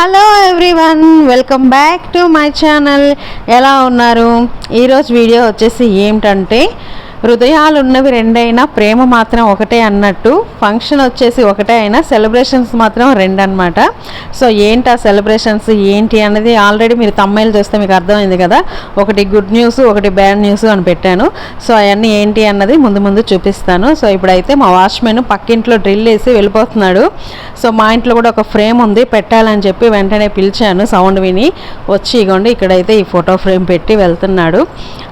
Hello everyone welcome back to my channel ఎలా ఉన్నారు? ఈరోజు వీడియో వచ్చేసి ఏమిటంటే హృదయాలు ఉన్నవి రెండైనా ప్రేమ మాత్రం ఒకటే అన్నట్టు ఫంక్షన్ వచ్చేసి ఒకటే అయినా సెలబ్రేషన్స్ మాత్రం రెండు అనమాట సో ఏంటి ఆ సెలబ్రేషన్స్ ఏంటి అనేది ఆల్రెడీ మీరు తమ్మాయిలు చూస్తే మీకు అర్థమైంది కదా. ఒకటి గుడ్ న్యూస్ ఒకటి బ్యాడ్ న్యూస్ అని పెట్టాను. సో అవన్నీ ఏంటి అన్నది ముందు ముందు చూపిస్తాను. సో ఇప్పుడైతే మా వాచ్మెన్ పక్కింట్లో డ్రిల్ వేసి వెళ్ళిపోతున్నాడు. సో మా ఇంట్లో కూడా ఒక ఫ్రేమ్ ఉంది పెట్టాలని చెప్పి వెంటనే పిలిచాను. సౌండ్ విని వచ్చి ఇగోండి ఇక్కడైతే ఈ ఫోటో ఫ్రేమ్ పెట్టి వెళ్తున్నాడు.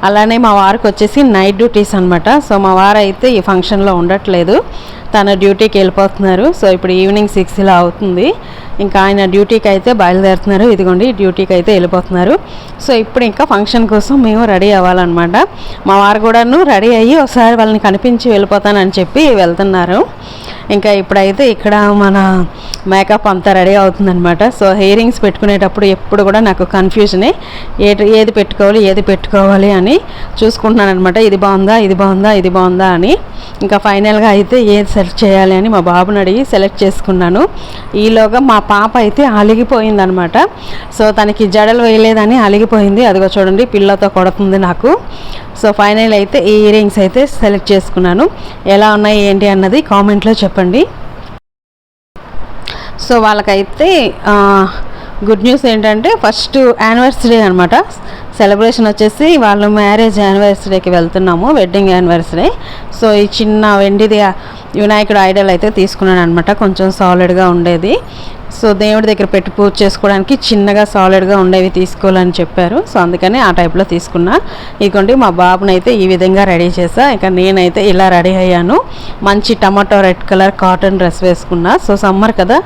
అలానే మా వారికి వచ్చేసి నైట్ డ్యూటీస్ అనమాట సో మా వారు అయితే ఈ ఫంక్షన్లో ఉండట్లేదు. తన డ్యూటీకి వెళ్ళిపోతున్నారు. సో ఇప్పుడు ఈవినింగ్ సిక్స్ ఇలా అవుతుంది. ఇంకా ఆయన డ్యూటీకి అయితే బయలుదేరుతున్నారు. ఇదిగోండి డ్యూటీకి అయితే వెళ్ళిపోతున్నారు. సో ఇప్పుడు ఇంకా ఫంక్షన్ కోసం మేము రెడీ అవ్వాలన్నమాట. మా వారు కూడాను రెడీ అయ్యి ఒకసారి వాళ్ళని కనిపించి వెళ్ళిపోతానని చెప్పి వెళ్తున్నారు. ఇంకా ఇప్పుడైతే ఇక్కడ మన మేకప్ అంతా రెడీ అవుతుందన్నమాట. సో హెయిరింగ్స్ పెట్టుకునేటప్పుడు ఎప్పుడు కూడా నాకు కన్ఫ్యూజనే ఏ. ఏది పెట్టుకోవాలి ఏది పెట్టుకోవాలి అని చూసుకుంటున్నాను అనమాట ఇది బాగుందా ఇది బాగుందా ఇది బాగుందా అని. ఇంకా ఫైనల్గా అయితే ఏది సెలెక్ట్ చేయాలి అని మా బాబుని అడిగి సెలెక్ట్ చేసుకున్నాను. ఈలోగా మా పాప అయితే అలిగిపోయిందనమాట సో తనకి జడలు వేయలేదని అలిగిపోయింది. అదిగో చూడండి పిల్లతో కొడుతుంది నాకు. సో ఫైనల్ అయితే ఈ ఇయర్ రింగ్స్ అయితే సెలెక్ట్ చేసుకున్నాను. ఎలా ఉన్నాయి ఏంటి అన్నది కామెంట్లో చెప్పండి. చెప్పండి. సో వాళ్ళకైతే గుడ్ న్యూస్ ఏంటంటే ఫస్ట్ యానివర్సరీ అనమాట సెలబ్రేషన్ వచ్చేసి వాళ్ళు మ్యారేజ్ యానివర్సరీకి వెళ్తున్నాము వెడ్డింగ్ యానివర్సరీ. సో ఈ చిన్న వెండిది వినాయకుడు ఐడల్ అయితే తీసుకున్నాను అనమాట కొంచెం సాలిడ్గా ఉండేది. సో దేవుడి దగ్గర పెట్టి పూజ చేసుకోవడానికి చిన్నగా సాలిడ్గా ఉండేవి తీసుకోవాలని చెప్పారు. సో అందుకని ఆ టైప్లో తీసుకున్నా. ఇదిగోండి మా బాబునైతే ఈ విధంగా రెడీ చేసా ఇక నేనైతే ఇలా రెడీ అయ్యాను. మంచి tomato red colour cotton dress వేసుకున్నా. సో సమ్మర్ కదా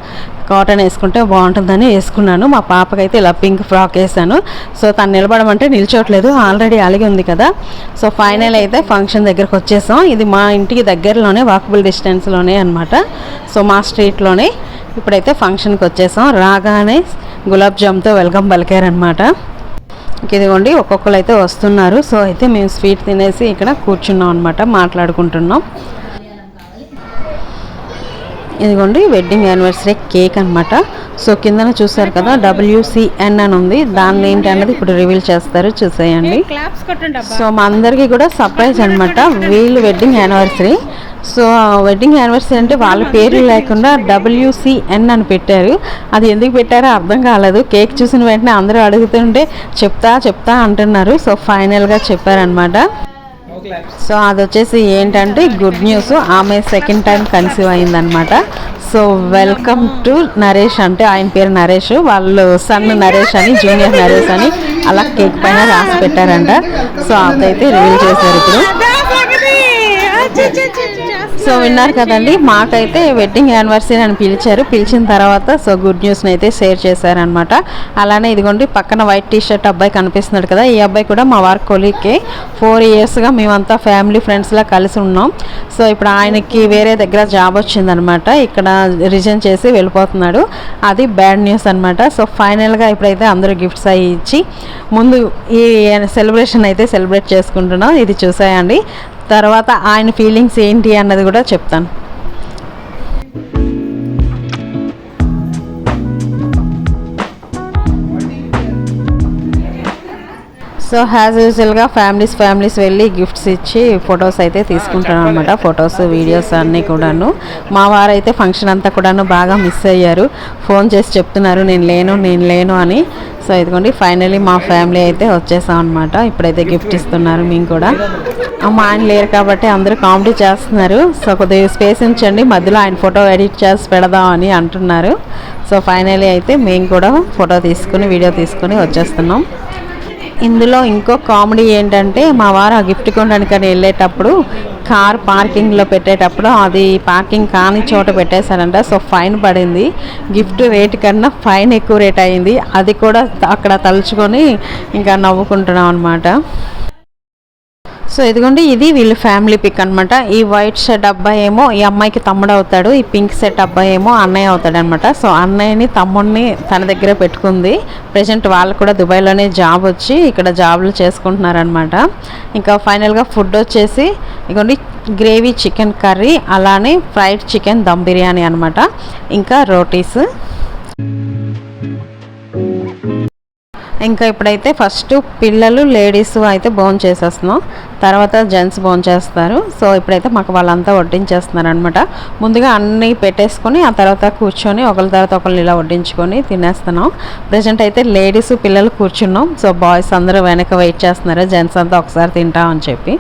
కాటన్ వేసుకుంటే బాగుంటుందని వేసుకున్నాను. మా పాపకైతే ఇలా పింక్ ఫ్రాక్ వేసాను సో తను నిలబడమంటే నిల్చోట్లేదు ఆల్రెడీ అలిగి ఉంది కదా. సో ఫైనల్ అయితే ఫంక్షన్ దగ్గరకు వచ్చేసాం. ఇది మా ఇంటికి దగ్గరలోనే వాకబుల్ డిస్టెన్స్లోనే అనమాట సో మా స్ట్రీట్లోనే. ఇప్పుడైతే ఫంక్షన్కి వచ్చేసాం. రాగానే గులాబ్ జామ్తో వెల్కమ్ పలికారనమాట ఇదిగోండి ఒక్కొక్కరు అయితే వస్తున్నారు. సో అయితే మేము స్వీట్ తినేసి ఇక్కడ కూర్చున్నాం అనమాట మాట్లాడుకుంటున్నాం. ఇదిగోండి వెడ్డింగ్ యానివర్సరీ కేక్ అనమాట సో కిందన చూసారు కదా డబ్ల్యూసిఎన్ అని ఉంది. దాన్ని ఏంటి అన్నది ఇప్పుడు రివీల్ చేస్తారు చూసేయండి. సో మా అందరికీ కూడా సర్ప్రైజ్ అనమాట వీళ్ళు wedding anniversary. So wedding anniversary అంటే వాళ్ళ పేరు లేకుండా డబ్ల్యూసిఎన్ అని పెట్టారు అది ఎందుకు పెట్టారో అర్థం కాలేదు కేక్ చూసిన వెంటనే అందరూ అడుగుతుంటే చెప్తా చెప్తా అంటున్నారు సో ఫైనల్గా చెప్పారనమాట సో అది వచ్చేసి ఏంటంటే గుడ్ న్యూస్ ఆమె సెకండ్ టైం కన్సీవ్ అయిందనమాట సో వెల్కమ్ టు నరేష్ అంటే ఆయన పేరు నరేష్ వాళ్ళు సన్ నరేష్ అని జూనియర్ నరేష్ అని అలా కేక్ పైన రాసి పెట్టారంట సో అదైతే రివీల్ చేశారు ఇప్పుడు సో విన్నారు కదండి మాకైతే వెడ్డింగ్ యానివర్సరీ అని పిలిచారు. పిలిచిన తర్వాత సో గుడ్ న్యూస్ని అయితే షేర్ చేశారనమాట అలానే ఇదిగోండి పక్కన వైట్ టీ షర్ట్ అబ్బాయి కనిపిస్తున్నాడు కదా ఈ అబ్బాయి కూడా మా వారి కొలీగ్కే ఫోర్ ఇయర్స్గా మేమంతా ఫ్యామిలీ ఫ్రెండ్స్లా కలిసి ఉన్నాం. సో ఇప్పుడు ఆయనకి వేరే దగ్గర జాబ్ వచ్చిందనమాట ఇక్కడ రిజైన్ చేసి వెళ్ళిపోతున్నాడు. అది బ్యాడ్ న్యూస్ అనమాట సో ఫైనల్గా ఇప్పుడైతే అందరూ గిఫ్ట్స్ అయ్యి ఇచ్చి ముందు ఈ సెలబ్రేషన్ అయితే సెలబ్రేట్ చేసుకుంటున్నాం. ఇది చూసాయండి. తర్వాత ఆయన ఫీలింగ్స్ ఏంటి అన్నది కూడా చెప్తాను. సో హ్యాజ్ యూజువల్గా ఫ్యామిలీస్ ఫ్యామిలీస్ వెళ్ళి గిఫ్ట్స్ ఇచ్చి ఫొటోస్ అయితే తీసుకుంటాను అనమాట ఫొటోస్ వీడియోస్ అన్నీ కూడాను. మా వారు అయితే ఫంక్షన్ అంతా కూడాను బాగా మిస్ అయ్యారు. ఫోన్ చేసి చెప్తున్నారు నేను లేను నేను లేను అని. సో ఇదిగోండి ఫైనలీ మా ఫ్యామిలీ అయితే వచ్చేసాం అనమాట ఇప్పుడైతే గిఫ్ట్ ఇస్తున్నారు మేము కూడా. మా ఆయన లేరు కాబట్టి అందరూ కామెడీ చేస్తున్నారు. సో కొద్దిగా స్పేస్ ఉంచండి మధ్యలో ఆయన ఫోటో ఎడిట్ చేసి పెడదాం అని అంటున్నారు. సో ఫైనలీ అయితే మేము కూడా ఫోటో తీసుకుని వీడియో తీసుకుని వచ్చేస్తున్నాం. ఇందులో ఇంకో కామెడీ ఏంటంటే మా వారు ఆ గిఫ్ట్ కొనడానికని వెళ్ళేటప్పుడు కార్ పార్కింగ్లో పెట్టేటప్పుడు అది పార్కింగ్ కాని చోట పెట్టేశారంట. సో ఫైన్ పడింది. గిఫ్ట్ రేట్ కన్నా ఫైన్ ఎక్కువ రేట్ అయింది. అది కూడా అక్కడ తలుచుకొని ఇంకా నవ్వుకుంటున్నాం అనమాట సో ఇదిగోండి ఇది వీళ్ళ ఫ్యామిలీ పిక్ అనమాట ఈ వైట్ షర్ట్ అబ్బాయి ఏమో ఈ అమ్మాయికి తమ్ముడు అవుతాడు ఈ పింక్ షర్ట్ అబ్బాయి ఏమో అన్నయ్య అవుతాడు అనమాట సో అన్నయ్యని తమ్ముడిని తన దగ్గర పెట్టుకుంది. ప్రజెంట్ వాళ్ళు కూడా దుబాయ్లోనే జాబ్ వచ్చి ఇక్కడ జాబ్లు చేసుకుంటున్నారనమాట ఇంకా ఫైనల్గా ఫుడ్ వచ్చేసి ఇదిగోండి గ్రేవీ చికెన్ కర్రీ అలానే ఫ్రైడ్ చికెన్ దమ్ బిర్యానీ అనమాట ఇంకా రోటీస్. ఇంకా ఇప్పుడైతే ఫస్ట్ పిల్లలు లేడీస్ అయితే బోన్ చేసేస్తున్నాం. తర్వాత జెంట్స్ బోన్ చేస్తారు. సో ఇప్పుడైతే మాకు వాళ్ళంతా వడ్డించేస్తున్నారు అనమాట ముందుగా అన్నీ పెట్టేసుకొని ఆ తర్వాత కూర్చొని ఒకరి తర్వాత ఒకళ్ళు ఇలా వడ్డించుకొని తినేస్తున్నాం. ప్రజెంట్ అయితే లేడీస్ పిల్లలు కూర్చున్నాం. సో బాయ్స్ అందరూ వెనక వెయిట్ చేస్తున్నారు. జెంట్స్ అంతా ఒకసారి తింటామని చెప్పి.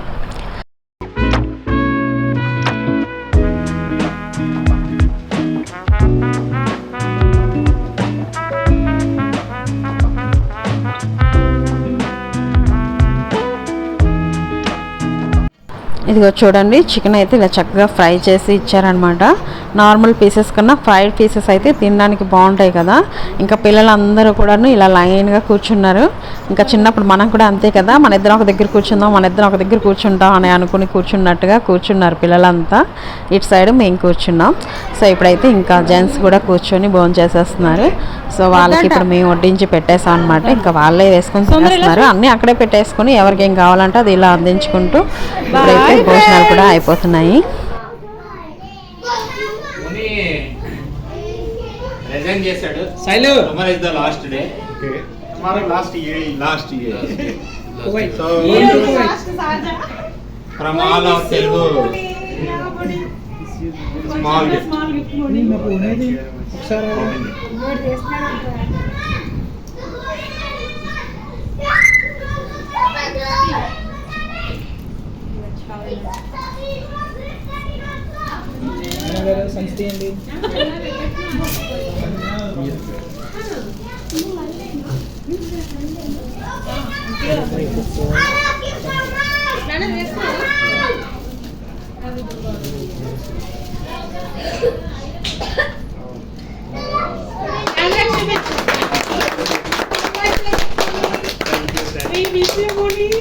ఇదిగో చూడండి చికెన్ అయితే ఇలా చక్కగా ఫ్రై చేసి ఇచ్చారనమాట నార్మల్ పీసెస్ కన్నా ఫ్రైడ్ పీసెస్ అయితే తినడానికి బాగుంటాయి కదా. ఇంకా పిల్లలందరూ కూడాను ఇలా లైన్గా కూర్చున్నారు. ఇంకా చిన్నప్పుడు మనం కూడా అంతే కదా మన ఇద్దరం ఒక దగ్గర కూర్చుందాం మన ఇద్దరం ఒక దగ్గర కూర్చుంటాం అని అనుకుని కూర్చున్నట్టుగా కూర్చున్నారు పిల్లలంతా. ఇటు సైడ్ మేము కూర్చున్నాం. సో ఇప్పుడైతే ఇంకా జెంట్స్ కూడా కూర్చొని భోజనం చేసేస్తున్నారు. సో వాళ్ళకి ఇప్పుడు మేము వడ్డించి పెట్టేసాం అనమాట ఇంకా వాళ్ళే వేసుకొని తినేస్తున్నారు. అన్నీ అక్కడే పెట్టేసుకొని ఎవరికి ఏం కావాలంటే అది ఇలా అందించుకుంటూ ఇప్పుడైతే భోజనాలు కూడా అయిపోతున్నాయి ముని రిజైన్ చేశాడు. Shailu tomorrow is the last day tomorrow last year last year so from Telugu. Small gift ఒకసారి Thank.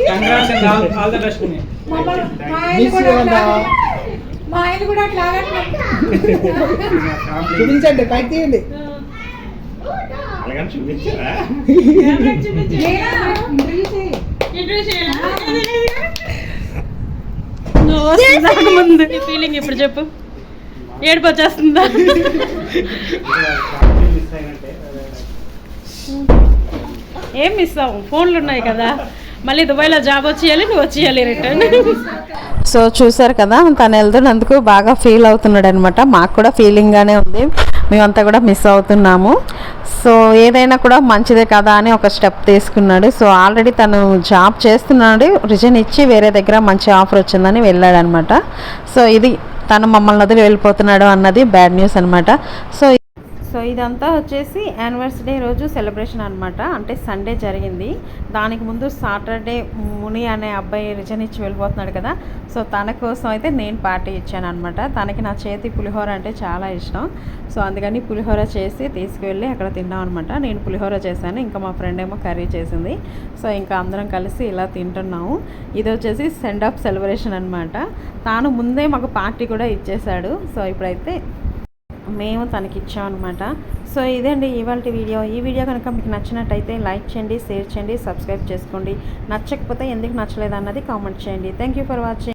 Congrats and. All the best మా ఆయన కూడా మా ఆయన కూడా అట్లాగే చూపించండి పైకి తీయండి. ముందు ఫీలింగ్ ఇప్పుడు చెప్పు. ఏడుపు వచ్చేస్తుందా? ఏం మిస్ అవ్వం? ఫోన్లు ఉన్నాయి కదా. మళ్ళీ దుబాయ్లో జాబ్ వచ్చేయాలి నువ్వు వచ్చేయాలి రిటర్న్. సో చూసారు కదా తను వెళ్తున్నందుకు బాగా ఫీల్ అవుతున్నాడు అనమాట మాకు కూడా ఫీలింగ్గానే ఉంది. మేమంతా కూడా మిస్ అవుతున్నాము. సో ఏదైనా కూడా మంచిదే కదా అని ఒక స్టెప్ తీసుకున్నాడు. సో ఆల్రెడీ తను జాబ్ చేస్తున్నాడు. రిజన్ ఇచ్చి వేరే దగ్గర మంచి ఆఫర్ వచ్చిందని వెళ్ళాడనమాట. సో ఇది తను మమ్మల్ని వదిలి వెళ్ళిపోతున్నాడు అన్నది బ్యాడ్ న్యూస్ అనమాట. సో సో ఇదంతా వచ్చేసి యానివర్సరీ రోజు సెలబ్రేషన్ అనమాట అంటే సండే జరిగింది. దానికి ముందు సాటర్డే ముని అనే అబ్బాయి రిజన్ ఇచ్చి వెళ్ళిపోతున్నాడు కదా. సో తన కోసం అయితే నేను పార్టీ ఇచ్చాను అనమాట తనకి నా చేతి పులిహోర అంటే చాలా ఇష్టం. సో అందుకని పులిహోర చేసి తీసుకువెళ్ళి అక్కడ తిన్నాం అనమాట నేను పులిహోర చేశాను. ఇంకా మా ఫ్రెండ్ ఏమో కర్రీ చేసింది. సో ఇంకా అందరం కలిసి ఇలా తింటున్నాము. ఇది వచ్చేసి సెండ్ ఆఫ్ సెలబ్రేషన్ అనమాట తాను ముందే మాకు పార్టీ కూడా ఇచ్చేశాడు. సో ఇప్పుడైతే మేము తనకి ఇచ్చామన్నమాట సో ఇదండి ఇవాళ వీడియో. ఈ వీడియో కనుక మీకు నచ్చినట్టయితే లైక్ చేయండి షేర్ చేయండి సబ్స్క్రైబ్ చేసుకోండి. నచ్చకపోతే ఎందుకు నచ్చలేదు అన్నది కామెంట్ చేయండి. Thank you for watching.